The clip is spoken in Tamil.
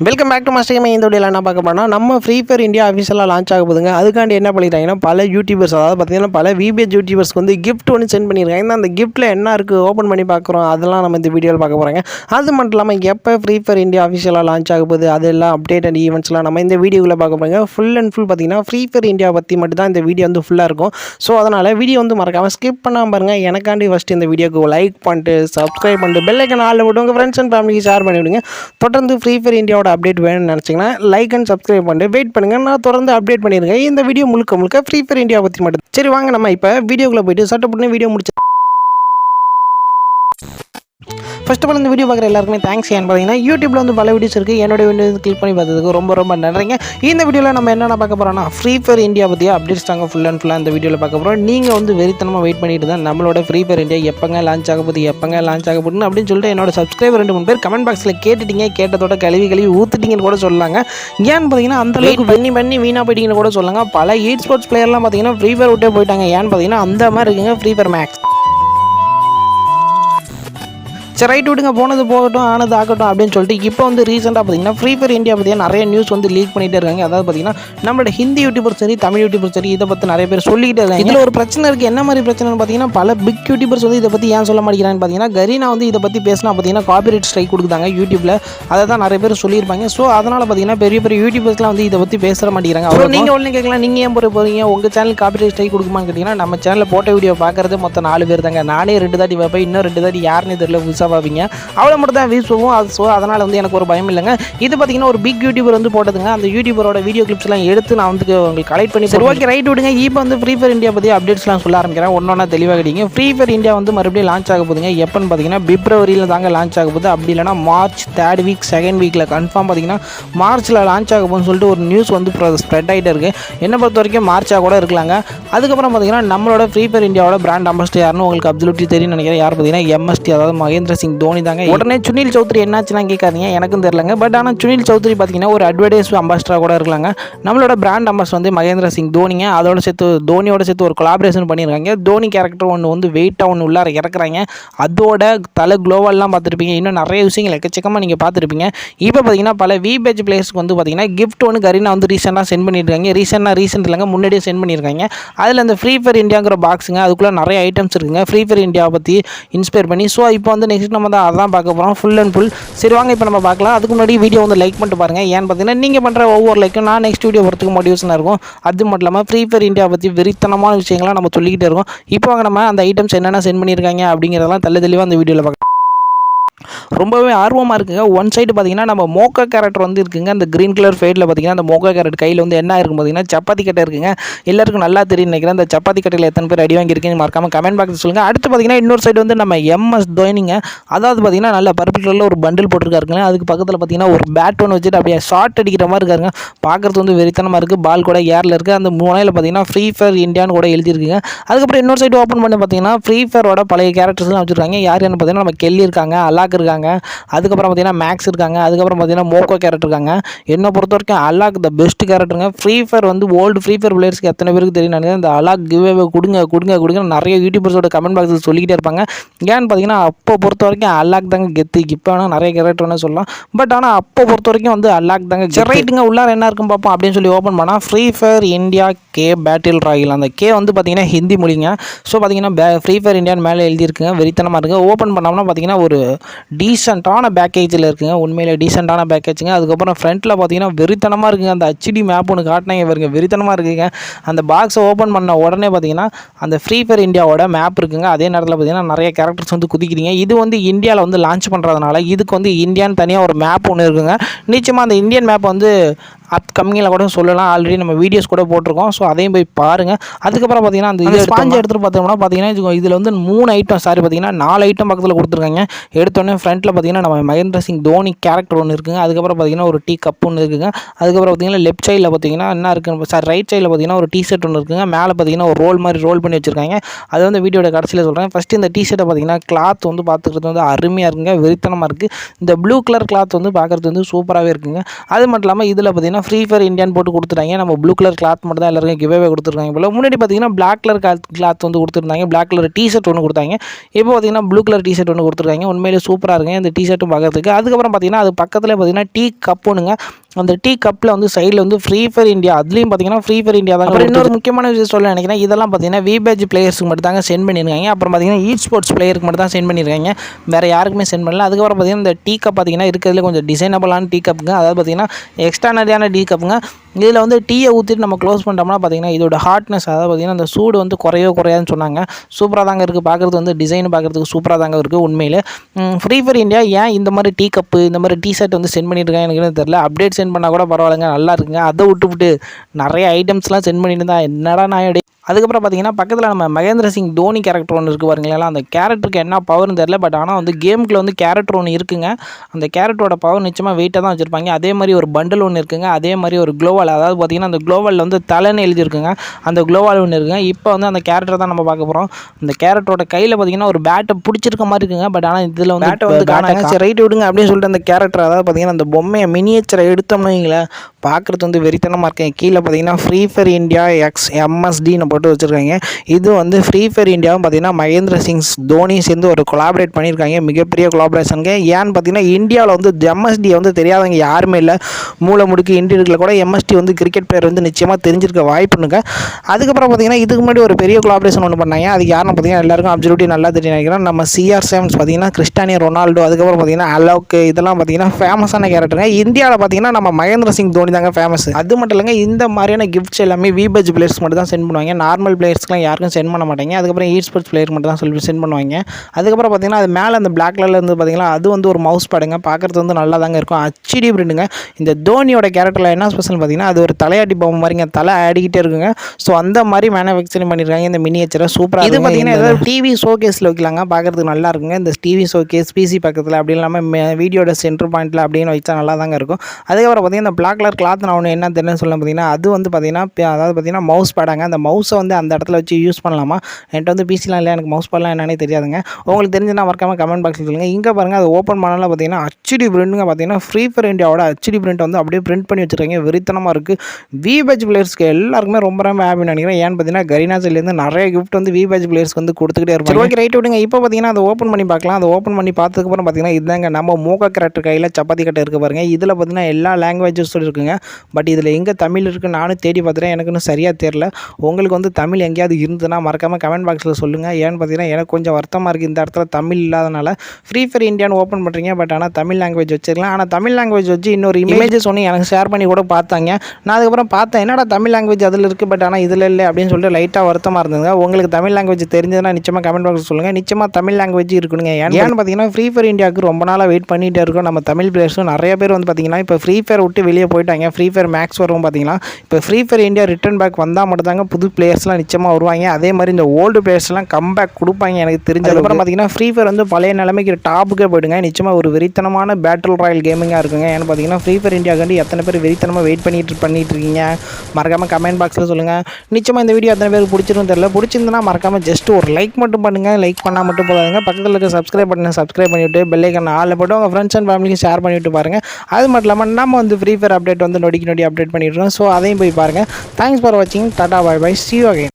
வெல்கம் பேக் டு மாஸ்டர் இந்த வீடியோவில் என்ன பார்க்க போனால் நம்ம ஃப்ரீ ஃபயர் இந்தியா அஃபிஷியலாக லான்ச் ஆக போதுங்க அதுக்காண்டி என்ன பண்ணிட்டாங்கன்னா பல யூடியூபர்ஸ் அதாவது பார்த்தீங்கன்னா பல விபிஎஸ் யூடியூபர்ஸ்க்கு வந்து கிஃப்ட் ஒன்று சென்ட் பண்ணியிருக்காங்க அந்த கிஃப்ட்டில் என்ன இருக்குது ஓப்பன் பண்ணி பார்க்குறோம் அதெல்லாம் நம்ம இந்த வீடியோவில் பார்க்க போகிறாங்க அது மட்டும் இல்லாமல் எப்போ ஃப்ரீ ஃபயர் இந்தியா அஃபிஷியலாக லான்ச் ஆக போகுது அதெல்லாம் அப்டேட் அண்ட் ஈவெண்ட்ஸ்லாம் நம்ம இந்த வீடியோவில் பார்க்க போகிறாங்க ஃபுல் அண்ட் ஃபுல் பார்த்தீங்கன்னா ஃப்ரீ ஃபயர் இந்தியா பற்றி மட்டும் தான் இந்த வீடியோ வந்து ஃபுல்லாக இருக்கும். ஸோ அதனால் வீடியோ வந்து மறக்காமல் ஸ்கிப் பண்ணாமல் பாருங்கள் எனக்காண்டி ஃபஸ்ட்டு இந்த வீடியோக்கு லைக் பண்ணிட்டு சப்ஸ்கிரைப் பண்ணிட்டு பெல் ஐக்கன் ஆளில் விட்டு உங்கள் ஃப்ரெண்ட்ஸ் அண்ட் ஃபேமிலிக்கு ஷேர் பண்ணி விடுங்க தொடர்ந்து ஃப்ரீ ஃபயர் இந்தியாவோட அப்டேட் வேணும்னு நினச்சிங்கன்னா லைக் அண்ட் சப்ஸ்கிரைப் பண்ணிட்டு வெயிட் பண்ணுங்கள் நான் தொடர்ந்து அப்டேட் பண்ணியிருக்கேன் இந்த வீடியோ முழுக்க முழுக்க ஃப்ரீ ஃபயர் இந்தியா பற்றி மட்டும் சரி வாங்க நம்ம இப்போ வீடியோக்குள்ளே போயிட்டு சட்டை வீடியோ முடிச்சு ஃபர்ஸ்ட் ஆஃப் ஆல் இந்த வீடியோ பார்க்குற எல்லாருக்குமே தேங்க்ஸ் ஏன்னு பார்த்தீங்கன்னா யூடியூப்ல வந்து பல வீடியோஸ் இருக்குது என்னோட வீடியோ கிளிக் பண்ணி பார்த்ததுக்கு ரொம்ப ரொம்ப நன்றிங்க. இந்த வீடியோவில் நம்ம என்னென்ன பார்க்க போகிறோம்னா ஃப்ரீ ஃபயர் இந்தியா பற்றி அப்டேட்ஸ் தாங்க ஃபுல் அண்ட் ஃபுல்லாக இந்த வீடியோவில் பார்க்க போகிறோம் நீங்கள் வந்து வெறித்தனமாக வெயிட் பண்ணிட்டு தான் நம்மளோட ஃப்ரீ ஃபயர் இந்தியா எப்பங்க லான்ச் ஆக போகுது எப்பங்க லான்ச் ஆக போகுதுன்னு அப்படின்னு சொல்லிட்டு என்னோட சப்ஸ்கிரைபர் ரெண்டு மூணு பேர் கமெண்ட் பாக்ஸில் கேட்டுட்டீங்க கேட்டதோட கழுவி கழுவி ஊற்றுட்டீங்கன்னு கூட சொல்லாங்க. ஏன்னு பார்த்தீங்கன்னா அந்த அளவுக்கு பண்ணி. பண்ணி வீணாக போயிட்டீங்கன்னு கூட சொல்லாங்க. பல ஈ ஸ்போர்ட்ஸ் பிளேயர்லாம் பார்த்தீங்கன்னா ஃப்ரீ ஃபயர் விட்டே போயிட்டாங்க. ஏன்னு பார்த்தீங்கன்னா அந்த மாதிரி இருக்குங்க ஃப்ரீ ஃபயர் மேக்ஸ் சரி ரைட் விடுங்க போனது போகட்டும் ஆனது ஆகட்டும் அப்படின்னு சொல்லிட்டு இப்போ வந்து ரீசெண்டாக பார்த்தீங்கன்னா ஃப்ரீ ஃபயர் இந்தியா பற்றியா நிறைய நியூஸ் வந்து லீக் பண்ணிட்டே இருக்காங்க. அதாவது பார்த்தீங்கன்னா நம்மளோட ஹிந்தி யூடியூபர் சரி தமிழ் யூடியூபர் சரி இதை பற்றி நிறைய பேர் சொல்லிக்கிட்டே இருக்காங்க. இதில் ஒரு பிரச்சனை இருக்குது என்ன மாதிரி பிரச்சனைன்னு பார்த்தீங்கன்னா பல பிக் யூடியூபர்ஸ் வந்து இதை பற்றி ஏன் சொல்ல மாட்டேங்கிறான்னு பார்த்தீங்கன்னா கரீனா வந்து இதை பற்றி பேசினா பார்த்தீங்கன்னா காப்பிரைட் ஸ்ட்ரைக் கொடுக்குறாங்க யூடியூப்பில் அதை தான் நிறைய பேர் சொல்லியிருப்பாங்க. ஸோ அதனால் பார்த்தீங்கன்னா பெரிய பெரிய யூடியூபர்ஸ்லாம் வந்து இதை பற்றி பேச மாட்டேங்கிறாங்க. அப்புறம் நீங்கள் ஒன்று கேட்கலாம் நீங்கள் ஏன் போகிற போகிறீங்க உங்கள் சேனல் காப்பிரைட் ஸ்ட்ரைக் கொடுக்குமான்னு கேட்டிங்கன்னா நம்ம சேனலில் போட்ட வீடியோ பார்க்குறது மொத்தம் நாலு பேர் தாங்க. நானே ரெண்டு தாட்டி பார்ப்பேன். இன்னும் ரெண்டு தாட்டி யாருன்னு தெரியல புதுசாக பார்ப்பீங்க அவ்வளோ மட்டும் தான் வியூஸ் போகும் அது ஸோ அதனால் வந்து எனக்கு ஒரு பயம் இல்லைங்க. இது பார்த்தீங்கன்னா ஒரு பிக் யூடியூபர் வந்து போட்டதுங்க. அந்த யூடியூபரோட வீடியோ கிளிப்ஸ்லாம் எடுத்து நான் வந்து உங்களுக்கு கலெக்ட் பண்ணி சரி ஓகே ரைட் விடுங்க. இப்போ வந்து ஃப்ரீ ஃபயர் இந்தியா பற்றி அப்டேட்ஸ்லாம் சொல்ல ஆரம்பிக்கிறேன். ஒன்றொன்னா தெளிவாக கிடைக்கும் ஃப்ரீ ஃபயர் இந்தியா வந்து மறுபடியும் லான்ச் ஆக போகுதுங்க. எப்போன்னு பார்த்தீங்கன்னா பிப்ரவரியில் தாங்க லான்ச் ஆக போகுது. அப்படி இல்லைனா மார்ச் தேர்ட் வீக் செகண்ட் வீக்கில் கன்ஃபார்ம் பார்த்தீங்கன்னா மார்ச்சில் லான்ச் ஆக போகுதுன்னு சொல்லிட்டு ஒரு நியூஸ் வந்து ஸ்ப்ரெட் ஆகிட்டே இருக்குது என்னை பொறுத்த வரைக்கும் மார்ச்சாக கூட இருக்கலாங்க. அதுக்கப்புறம் பார்த்தீங்கன்னா நம்மளோட ஃப்ரீ ஃபயர் இந்தியாவோட பிராண்ட் அம்பாஸ்டர் யாருன்னு உங்களுக்கு அப்சல்யூட்லி தெரியும் நினைக்கிறேன். யார் பார்த்தீங்கன்னா எம்எஸ்டி அதாவது மகேந்திர சிங் தோனி தாங்க உடனே சுனில் சௌத்ரி என்னாச்சுலாம் கேட்காதீங்க எனக்கும் தெரிலங்க பட் ஆனால் சுனில் சௌத்ரி பார்த்தீங்கன்னா ஒரு அட்வர்டைஸ் அம்பாஸ்டராக கூட இருக்கலாங்க. நம்மளோட பிராண்ட் அம்பாஸ்டர் வந்து மகேந்திர சிங் தோனிங்க. அதோட சேர்த்து தோனியோட சேர்த்து ஒரு கொலாபரேஷன் பண்ணியிருக்காங்க. தோனி கேரக்டர் ஒன்று வந்து வெயிட்டாக ஒன்று உள்ளார இறக்குறாங்க. அதோட தலை குளோவல்லாம் பார்த்துருப்பீங்க. இன்னும் நிறைய விஷயங்கள் எக்கச்சக்கமாக நீங்கள் பார்த்துருப்பீங்க. இப்போ பார்த்தீங்கன்னா பல விபேஜ் பிளேயர்ஸ்க்கு வந்து பார்த்தீங்கன்னா கிஃப்ட் ஒன்று கரீனா வந்து ரீசெண்டாக சென்ட் பண்ணியிருக்காங்க. ரீசெண்டாக ரீசெண்ட் இல்லைங்க. முன்னாடியே சென்ட் பண்ணியிருக்காங்க. அதில் அந்த ஃப்ரீ ஃபயர் இந்தியாங்கிற பாக்ஸுங்க அதுக்குள்ளே நிறைய ஐட்டம்ஸ் இருக்குங்க. ஃப்ரீ ஃபயர் இந்தியாவை பற்றி இன்ஸ்பயர் பண்ணி. ஸோ இப்போ வந்து நெக்ஸ்ட் நம்ம தான் அதான் பார்க்க போகிறோம் ஃபுல் அண்ட் ஃபுல் சரி வாங்க இப்போ நம்ம பார்க்கலாம். அதுக்கு முன்னாடி வீடியோ வந்து லைக் பண்ணிட்டு பாருங்கள் ஏன்னு பார்த்தீங்கன்னா நீங்கள் பண்ணுற ஒவ்வொரு லைக்கும் நான் நெக்ஸ்ட் வீடியோ வரதுக்கு மோட்டிவேஷனாக இருக்கும். அது மட்டும் இல்லாமல் ஃப்ரீ ஃபயர் இந்தியா பற்றி வெறித்தனமான விஷயங்களாக நம்ம சொல்லிக்கிட்டே இருக்கோம். இப்போ வாங்க நம்ம அந்த ஐட்டம்ஸ் என்னென்ன சென்ட் பண்ணியிருக்காங்க அப்படிங்கிறதெல்லாம் தெள்ள தெளிவாக அந்த வீடியோவில் பார்க்கலாம். ரொம்பவே ஆர்வமாக இருக்குங்க. ஒன் சைடு பார்த்தீங்கன்னா நம்ம மோக்கா கேரக்டர் வந்து இருக்குங்க. அந்த க்ரீன் கலர் ஃபேடில் பார்த்தீங்கன்னா அந்த மோக்கா கேரட் கையில் வந்து என்ன இருக்கும் பார்த்தீங்கன்னா சப்பாத்தி கட்டை இருக்குங்க. எல்லாருக்கும் நல்லா தெரியும் நினைக்கிறேன். அந்த சப்பாத்தி கட்டையில் எத்தனை பேர் அடி வாங்கியிருக்கீங்க மறக்காமல் கமெண்ட் பாக்ஸ் சொல்லுங்கள் அடுத்து பார்த்தீங்கன்னா இன்னொரு சைடு வந்து நம்ம எம்எஸ் தோனிங்க அதாவது பார்த்தீங்கன்னா நல்ல பர்பிள் கலரில் ஒரு பண்டில் போட்டிருக்காருங்க அதுக்கு பக்கத்தில் பார்த்தீங்கன்னா ஒரு பேட் ஒன்று வச்சுட்டு அப்படியே ஷார்ட் அடிக்கிற மாதிரி இருக்காருங்க. பார்க்குறது வந்து வெறித்தனமாக இருக்குது பால் கூட ஏரில் இருக்குது அந்த முனையில் பார்த்தீங்கன்னா ஃப்ரீ ஃபயர் இந்தியான்னு கூட எழுதியிருக்குங்க. அதுக்கப்புறம் இன்னொரு சைடு ஓப்பன் பண்ணி பார்த்தீங்கன்னா ஃப்ரீ ஃபயரோட பழைய கேரக்டர்ஸ்லாம் வச்சுருக்காங்க. யார் யாருன்னு பார்த்தீங்கன்னா நம்ம கெல்லி இருக்காங்க. அல்லாக் இருக்காங்க. அதுக்கப்புறம் பார்த்தீங்கன்னா மேக்ஸ் இருக்காங்க. அதுக்கப்புறம் பார்த்தீங்கன்னா மோக்கோ கேரக்டர் இருக்காங்க. என்னை பொறுத்த வரைக்கும் அல்லாக் த பெஸ்ட் கேரக்டருங்க ஃப்ரீ ஃபயர் வந்து ஓல்டு ஃப்ரீ ஃபயர் பிளேயர்ஸ்க்கு எத்தனை பேருக்கு தெரியும் நினைக்கிறேன். இந்த அலாக் கிவ் கொடுங்க கொடுங்க கொடுங்க. நிறைய யூடியூபர்ஸோட கமெண்ட் பாக்ஸில் சொல்லிக்கிட்டே இருப்பாங்க. ஏன்னு பார்த்தீங்கன்னா அப்போ பொறுத்த வரைக்கும் அல்லாக் தாங்க கெத்து. இப்போ வேணால் நிறைய கேரக்டர் வேணால் சொல்லலாம். பட் ஆனால் அப்போ பொறுத்த வரைக்கும் வந்து அல்லாக் தாங்க ரைட்டுங்க உள்ளார என்ன இருக்கும் பார்ப்போம் அப்படின்னு சொல்லி ஓப்பன் பண்ணால் ஃப்ரீ ஃபயர் இந்தியா கே பேட்டில் ராயில் அந்த கே வந்து பார்த்தீங்கன்னா ஹிந்தி மொழிங்க. ஸோ பார்த்தீங்கன்னா ஃப்ரீ ஃபயர் இந்தியான்னு மேலே எழுதியிருக்குங்க. வெறித்தனமாக இருக்குது ஓப்பன் பண்ணோம்னா பார்த்தீங்கன்னா ஒரு டீசெண்டான பேக்கேஜில் இருக்குங்க. உண்மையிலே டீசெண்டான பேக்கேஜுங்க அதுக்கப்புறம் ஃப்ரண்ட்டில் பார்த்தீங்கன்னா வெறித்தனமாக இருக்குங்க. அந்த ஹச்டி மேப் ஒன்று காட்டினாங்க வருங்க வெறித்தனமாக இருக்குங்க. அந்த பாக்ஸை ஓப்பன் பண்ண உடனே பார்த்தீங்கன்னா அந்த ஃப்ரீ ஃபயர் இந்தியாவோட மேப் இருக்குங்க. அதே நேரத்தில் பார்த்தீங்கன்னா நிறைய கேரக்டர்ஸ் வந்து குதிக்கிறீங்க இது வந்து இந்தியாவில் வந்து லான்ச் பண்ணுறதுனால இதுக்கு வந்து இந்தியான்னு தனியாக ஒரு மேப் ஒன்று இருக்குங்க. நிச்சயமாக அந்த இந்தியன் மேப் வந்து அப்கமிங்கில் கூட சொல்லலாம். ஆல்ரெடி நம்ம வீடியோஸ் கூட போட்டிருக்கோம். ஸோ அதையும் போய் பாருங்கள் அதுக்கப்புறம் பார்த்தீங்கன்னா அந்த இது ஸ்பாஞ்சு எடுத்துகிட்டு பார்த்தோம்னா பார்த்தீங்கன்னா இதில் வந்து மூணு ஐட்டம் சாரி பார்த்தீங்கன்னா நாலு ஐட்டம் பக்கத்தில் கொடுத்துருக்காங்க. எடுத்தோடனே ஃப்ரண்ட்டில் பார்த்தீங்கன்னா நம்ம மகேந்திர சிங் தோனி கேரக்டர் ஒன்று இருக்குங்க. அதுக்கப்புறம் பார்த்தீங்கன்னா ஒரு டீ கப் ஒன்று இருக்குங்க. அதுக்கப்புறம் பார்த்தீங்கன்னா லெஃப்ட் சைடில் பார்த்தீங்கன்னா என்ன இருக்குது சார் ரைட் சைடில் பார்த்தீங்கன்னா ஒரு டிஷர்ட் ஒன்று இருக்குங்க. மேலே பார்த்தீங்கன்னா ஒரு ரோல் மாதிரி ரோல் பண்ணி வச்சிருக்காங்க. அது வந்து வீடியோட கடைசியில் சொல்கிறேன் ஃபஸ்ட்டு இந்த டிஷர்ட்டை பார்த்தீங்கன்னா கிளாத் வந்து பார்த்துக்கிறது வந்து அருமையாக இருக்குங்க. வெறித்தனமாக இருக்குது இந்த ப்ளூ கலர் கிளாத் வந்து பார்க்குறது வந்து சூப்பராகவே இருக்குங்க. அது மட்டும் இல்லாமல் இதில் பார்த்தீங்கன்னா பார்த்தீங்கன்னா ஃப்ரீ ஃபயர் இந்தியான்னு போட்டு கொடுத்துட்டாங்க. நம்ம ப்ளூ கலர் கிளாத் மட்டும் தான் எல்லாருக்கும் கிவ்வே கொடுத்துருக்காங்க இப்போ முன்னாடி பார்த்தீங்கன்னா பிளாக் கலர் கிளாத் வந்து கொடுத்துருந்தாங்க. பிளாக் கலர் டிஷர்ட் ஒன்று கொடுத்தாங்க. இப்போ பார்த்தீங்கன்னா ப்ளூ கலர் டிஷர்ட் ஒன்று கொடுத்துருக்காங்க. உண்மையிலே சூப்பராக இருக்குங்க. இந்த டிஷர்ட்டும் பார்க்கறதுக்கு. அதுக்கப்புறம் பார்த்தீங்கன்னா அது பக்கத்தில் பார்த்தீங்கன்னா டீ கப் ஒன்றுங்க அந்த டீ கப்பில் வந்து சைடில் வந்து ஃப்ரீ ஃபயர் இந்தியா அதுலேயும் பார்த்தீங்கன்னா ஃப்ரீ ஃபயர் இந்தியா தான் அப்புறம் இன்னொரு முக்கியமான விஷயம் சொல்ல நினைக்கிறேன். இதெல்லாம் பார்த்தீங்கன்னா விபேஜ் பிளேயர்ஸ்க்கு மட்டும் தாங்க சென்ட் பண்ணியிருக்காங்க. அப்புறம் பார்த்தீங்கன்னா ஈ ஸ்போர்ட்ஸ் பிளேயருக்கு மட்டும் தான் சென்ட் பண்ணியிருக்காங்க. வேறு யாருக்குமே சென்ட் பண்ணல. அதுக்கப்புறம் பார்த்தீங்கன்னா இந்த டீ கப் பார்த்தீங்கன்னா இருக்கிறதுல கொஞ்சம் டிசைனபிளான டீ கப்புங்க. அதாவது பார்த்தீங்கன்னா எக்ஸ்ட்ரானரியான டீ கப்புங்க. இதில் வந்து டீயை ஊற்றிட்டு நம்ம க்ளோஸ் பண்ணிட்டோம்னா பார்த்தீங்கன்னா இதோட ஹாட்னஸ் அதாவது பார்த்தீங்கன்னா அந்த சூடு வந்து குறையோ குறையாதுன்னு சொன்னாங்க. சூப்பராக தாங்க இருக்குது பார்க்குறது வந்து டிசைன் பார்க்குறதுக்கு சூப்பராக தாங்க இருக்குது உண்மையில். ஃப்ரீ ஃபயர் இந்தியா ஏன் இந்த மாதிரி டீ கப்பு இந்த மாதிரி டீ ஷர்ட் வந்து சென்ட் பண்ணியிருக்காங்க எனக்கு என்ன தெரியல. அப்டேட் சென்ட் பண்ணால் கூட பரவாயில்லைங்க நல்லா இருக்குங்க. அதை விட்டுவிட்டு நிறைய ஐட்டம்ஸ்லாம் சென்ட் பண்ணிட்டு தான் என்னடா நான் அதுக்கப்புறம் பார்த்தீங்கன்னா பக்கத்தில் நம்ம மகேந்திர சிங் தோனி கேரக்டர் ஒன்று இருக்குது பாருங்களேன். அந்த கேரக்டருக்கு என்ன பவர்னு தெரில பட் ஆனால் வந்து கேமுக்குள்ள வந்து கேரக்டர் ஒன்று இருக்குங்க. அந்த கேரக்டரோட பவர் நிச்சயமாக வெயிட்டாக தான் வச்சுருப்பாங்க. அதே மாதிரி ஒரு பண்டில் ஒன்று இருக்குங்க. அதே மாதிரி ஒரு க்ளோவால் அதாவது பார்த்தீங்கன்னா அந்த க்ளோவாலில் வந்து தலைன்னு எழுதியிருக்குங்க. அந்த க்ளோவால் ஒன்று இருக்குங்க. இப்போ வந்து அந்த கேரக்டர் தான் நம்ம பார்க்க போகிறோம் அந்த கேரக்டரோட கையில் பார்த்தீங்கன்னா ஒரு பேட்டை பிடிச்சிருக்க மாதிரி இருக்குங்க. பட் ஆனால் இதில் வந்து பேட்டை வந்து காணாங்க சரி ரைட் விடுங்க அப்படின்னு சொல்லிட்டு அந்த கேரக்டர் அதாவது பார்த்தீங்கன்னா அந்த பொம்மையை மினியேச்சரை எடுத்தோம்னு வைங்களேன். பார்க்குறது வந்து வெறித்தனமாக இருக்கேன் கீழே பார்த்தீங்கன்னா ஃப்ரீ ஃபயர் இந்தியா எக்ஸ் எம்எஸ்டின்னு போட்டு வச்சுருக்காங்க. இது வந்து ஃப்ரீ ஃபயர் இந்தியாவும் பார்த்தீங்கன்னா மகேந்திர சிங் தோனி சேர்ந்து ஒரு கொலாபரேட் பண்ணியிருக்காங்க. மிகப்பெரிய கொலாபரேஷனுங்க ஏன்னு பார்த்தீங்கன்னா இந்தியாவில் வந்து எம்எஸ்டி வந்து தெரியாதவங்க யாருமே இல்லை. மூளை முடுக்கு இந்தியர்களில் கூட எம்எஸ்டி வந்து கிரிக்கெட் பிளேயர் வந்து நிச்சயமாக தெரிஞ்சிருக்க வாய்ப்புனுங்க அதுக்கப்புறம் பார்த்தீங்கன்னா இதுக்கு முன்னாடி ஒரு பெரிய கொலாபரேஷன் ஒன்று பண்ணாங்க. அது யாருன்னு பார்த்தீங்கன்னா எல்லாருக்கும் அப்சல்யூட்டி நல்லா தெரியும் நினைக்கிறேன். நம்ம சிஆர் செவன்ஸ் பார்த்தீங்கன்னா கிறிஸ்டானியோ ரொனால்டோ அதுக்கப்புறம் பார்த்தீங்கன்னா அலோக் இதெல்லாம் பார்த்தீங்கன்னா ஃபேமஸான கேரக்டருங்க இந்தியாவில் பார்த்தீங்கன்னா நம்ம மகேந்திர சிங் தோனி தாங்க ஃபேமஸ் அது மட்டும் இல்லைங்க இந்த மாதிரியான கிஃப்ட்ஸ் எல்லாமே விபேஜ் பிளேயர்ஸ் மட்டும் தான் சென்ட் பண்ணுவாங்க. நார்மல் பிளேயர்ஸ்க்குலாம் யாருக்கும் சென்ட் பண்ண மாட்டாங்க. அதுக்கப்புறம் ஈ ஸ்போர்ட்ஸ் பிளேயர் மட்டும் தான் சொல்லி சென்ட் பண்ணுவாங்க. அதுக்கப்புறம் பார்த்தீங்கன்னா அது மேலே அந்த பிளாக் கலரில் இருந்து பார்த்தீங்கன்னா அது வந்து ஒரு மவுஸ் பேடுங்க பார்க்குறது வந்து நல்லா தாங்க இருக்கும். ஹச்டி பிரிண்டுங்க இந்த தோனியோட கேரக்டரில் என்ன ஸ்பெஷல் பார்த்தீங்கன்னா அது ஒரு தலையாட்டி பொம்மை மாதிரிங்க. தலை ஆடிக்கிட்டே இருக்குங்க. ஸோ அந்த மாதிரி மேனுஃபேக்சரிங் பண்ணியிருக்காங்க இந்த மினியேச்சரை சூப்பராக இது பார்த்தீங்கன்னா ஏதாவது டிவி ஷோகேஸில் வைக்கலாங்க. பார்க்குறதுக்கு நல்லா இருக்குங்க. இந்த டிவி ஷோகேஸ் பிசி பக்கத்தில் அப்படி இல்லாமல் வீடியோட சென்டர் பாயிண்ட்டில் அப்படின்னு வச்சா நல்லா தாங்க இருக்கும். அதுக்கப்புறம் பார்த்தீங்கன்னா இந்த பிளாக் கலர் கிளாத் நான் ஒன்று என்ன தெரியல சொல்ல பார்த்தீங்கன்னா அது வந்து பார்த்தீங்கன்னா அதாவது பார்த்தீங்கன்னா மவுஸ் பேடாங்க அந்த மவுஸை வந்து அந்த இடத்துல வச்சு யூஸ் பண்ணலாமா? என்கிட்ட வந்து பிசிலாம் இல்லை எனக்கு மவுஸ் பேட்லாம் என்னன்னே தெரியாதுங்க. உங்களுக்கு தெரிஞ்சுன்னா மறக்காமல் கமெண்ட் பாக்ஸில் சொல்லுங்கள் இங்கே பாருங்கள் அது ஓப்பன் பண்ணலாம் பார்த்தீங்கன்னா ஹச்டி பிரிண்ட்டுங்க பார்த்தீங்கன்னா ஃப்ரீ ஃபயர் இந்தியாவோட அச்சடி பிரிண்ட் வந்து அப்படியே பிரிண்ட் பண்ணி வச்சுருக்காங்க. வெறித்தனமாக இருக்குது விபேஜ் பிளேயர்ஸ்க்கு எல்லாருக்குமே ரொம்ப ரொம்ப ஹாப்பி நினைக்கிறேன். ஏன்னு பார்த்தீங்கன்னா கரீனா நிறைய கிஃப்ட் வந்து விபேஜ் பிளேயர்ஸ்க்கு வந்து கொடுத்துக்கிட்டே இருப்பாங்க. ஓகே ரைட் விடுங்க. இப்போ பார்த்தீங்கன்னா அதை ஓப்பன் பண்ணி பார்க்கலாம். அதை ஓப்பன் பண்ணி பார்த்ததுக்கப்புறம் பார்த்தீங்கன்னா இதாங்க நம்ம மூக்க கேரக்டர் கையில் சப்பாத்தி கட்டை இருக்க பாருங்கள் இதில் பார்த்தீங்கன்னா எல்லா லாங்குவேஜஸும் இருக்குங்க பட் இதில் எங்கே தமிழ் இருக்குன்னு நானும் தேடி பார்த்துட்டேன். எனக்கு இன்னும் சரியாக தெரில உங்களுக்கு வந்து தமிழ் எங்கேயாவது இருந்ததுன்னா மறக்காமல் கமெண்ட் பாக்ஸில் சொல்லுங்கள் ஏன்னு பார்த்தீங்கன்னா எனக்கு கொஞ்சம் வருத்தமாக இருக்குது இந்த இடத்துல தமிழ் இல்லாதனால ஃப்ரீ ஃபயர் இந்தியான்னு ஓப்பன் பண்ணுறீங்க பட் ஆனால் தமிழ் லாங்குவேஜ் வச்சிருக்கலாம். ஆனால் தமிழ் லாங்குவேஜ் வச்சு இன்னொரு இமேஜஸ் ஒன்று எனக்கு ஷேர் பண்ணி கூட பார்த்தாங்க. நான் அதுக்கப்புறம் பார்த்தேன் என்னடா தமிழ் லாங்குவேஜ் அதில் இருக்குது பட் ஆனால் இதில் இல்லை அப்படின்னு சொல்லிட்டு லைட்டாக வருத்தமாக இருந்ததுங்க. உங்களுக்கு தமிழ் லாங்குவேஜ் தெரிஞ்சதுன்னா நிச்சயமாக கமெண்ட் பாக்ஸில் சொல்லுங்கள் நிச்சயமாக தமிழ் லாங்குவேஜ் இருக்கணுங்க ஏன்னு ஏன்னு பார்த்தீங்கன்னா ஃப்ரீ ஃபயர் இந்தியாவுக்கு ரொம்ப நாளாக வெயிட் பண்ணிகிட்டே இருக்கோம். நம்ம தமிழ் பிளேயர்ஸும் நிறைய பேர் வந்து பார்த்தீங்கன்னா இப்போ ஃப்ரீ ஃபயர் விட்டு வெளியே போயிட்டாங்க. ஃப்ரீ ஃபயர் மேக்ஸ் வரும் பார்த்தீங்கன்னா இப்போ free fire India return back வந்தால் மட்டும் தாங்க புது பிளேயர்ஸ்லாம் நிச்சயமாக வருவாங்க. அதே மாதிரி இந்த ஓல்டு பிளேயர்ஸ்லாம் கம்பேக் கொடுப்பாங்க. எனக்கு தெரிஞ்ச அப்புறம் பார்த்தீங்கன்னா ஃப்ரீ ஃபயர் வந்து பழைய நிலைமைக்கு டாப்புக்கே போயிடுங்க. நிச்சயமாக ஒரு வெறித்தனமான பேட்டில் ராயல் கேமிங்காக இருக்குங்க. ஏன்னு பார்த்தீங்கன்னா ஃப்ரீ ஃபயர் இந்தியாக்காண்டி எத்தனை பேர் வெறித்தனமாக வெயிட் பண்ணிட்டு பண்ணிட்டு இருக்கீங்க? மறக்காமல் கமெண்ட் பாக்ஸில் சொல்லுங்கள் நிச்சயமாக இந்த வீடியோ எத்தனை பேருக்கு பிடிச்சிருக்கும் தெரியல. பிடிச்சிருந்தனா மறக்காமல் ஜஸ்ட் ஒரு லைக் மட்டும் பண்ணுங்கள் லைக் பண்ணால் மட்டும் போதாதுங்க. பக்கத்தில் இருக்க சப்ஸ்கிரைப் பண்ணி சப்ஸ்கிரைப் பண்ணிவிட்டு பெல்லைக்கன் ஆளில் போட்டு உங்கள் ஃப்ரெண்ட்ஸ் அண்ட் ஃபேமிலிக்கு ஷேர் பண்ணிவிட்டு பாருங்கள் அது மட்டும் இல்லாமல் நம்ம வந்து ஃப்ரீ ஃபயர் அப்டேட் வந்து நொடிக்கு நொடி அப்டேட் பண்ணிடுறோம். ஸோ அதையும் போய் பாருங்கள் தேங்க்ஸ் ஃபார் வாட்சிங் tata bye bye see again